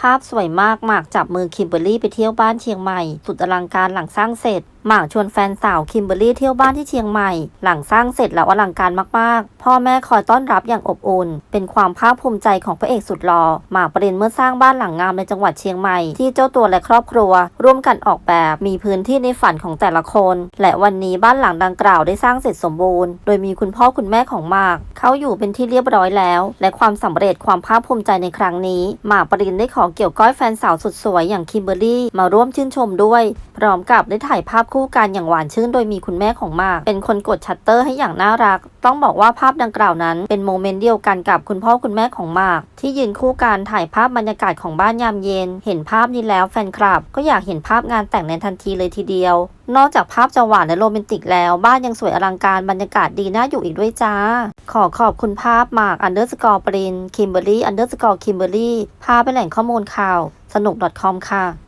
ภาพสวยมากหมากจับมือคิมเบอรรี่ไปเที่ยวบ้านเชียงใหม่ สุดอลังการหลังสร้างเสร็จหมากชวนแฟนสาวคิมเบอรี่เที่ยวบ้านที่เชียงใหม่ หลังสร้างเสร็จแล้วอลังการมากๆ พ่อแม่คอยต้อนรับอย่างอบอุ่น เป็นความภาคภูมิใจของพระเอกสุดหล่อหมากปรินเมื่อสร้างบ้านหลังงามในจังหวัดเชียงใหม่ ที่เจ้าตัวและครอบครัว ร่วมกันออกแบบมีพื้นที่ในฝันของแต่ละคน และวันนี้บ้านหลังดังกล่าวได้สร้างเสร็จสมบูรณ์โดยมีคุณพ่อคุณแม่ของหมากเขาอยู่เป็นที่เรียบร้อยแล้ว และความสำเร็จความภาคภูมิใจในครั้งนี้ หมากปรินได้ขอเกี่ยวก้อยแฟนสาวสุดสวยอย่างคิมเบอรรี่มาร่วมชื่นชมด้วย พร้อมกับได้ถ่ายภาพคูู่่กันอย่างหวานชื่นโดยมีคุณแม่ของมาก เป็นคนกดชัตเตอร์ให้อย่างน่ารัก ต้องบอกว่าภาพดังกล่าวนั้น เป็นโมเมนต์เดียวกันกับคุณพ่อคุณแม่ของมาก ที่ยืนคู่กันถ่ายภาพบรรยากาศของบ้านยามเย็น เห็นภาพนี้แล้วแฟนคลับ ก็อยากเห็นภาพงานแต่งในทันทีเลยทีเดียวนอกจากภาพจะหวานและโรแมนติกแล้ว บ้านยังสวยอลังการบรรยากาศดีน่าอยู่อีกด้วยจ้า ขอขอบคุณภาพมากอันเดอร์สกอร์ปรินคิมเบอรี่อันเดอร์สกอร์คิมเบอรี่พาไปแหล่งข้อมูลข่าว สนุก .com ค่ะ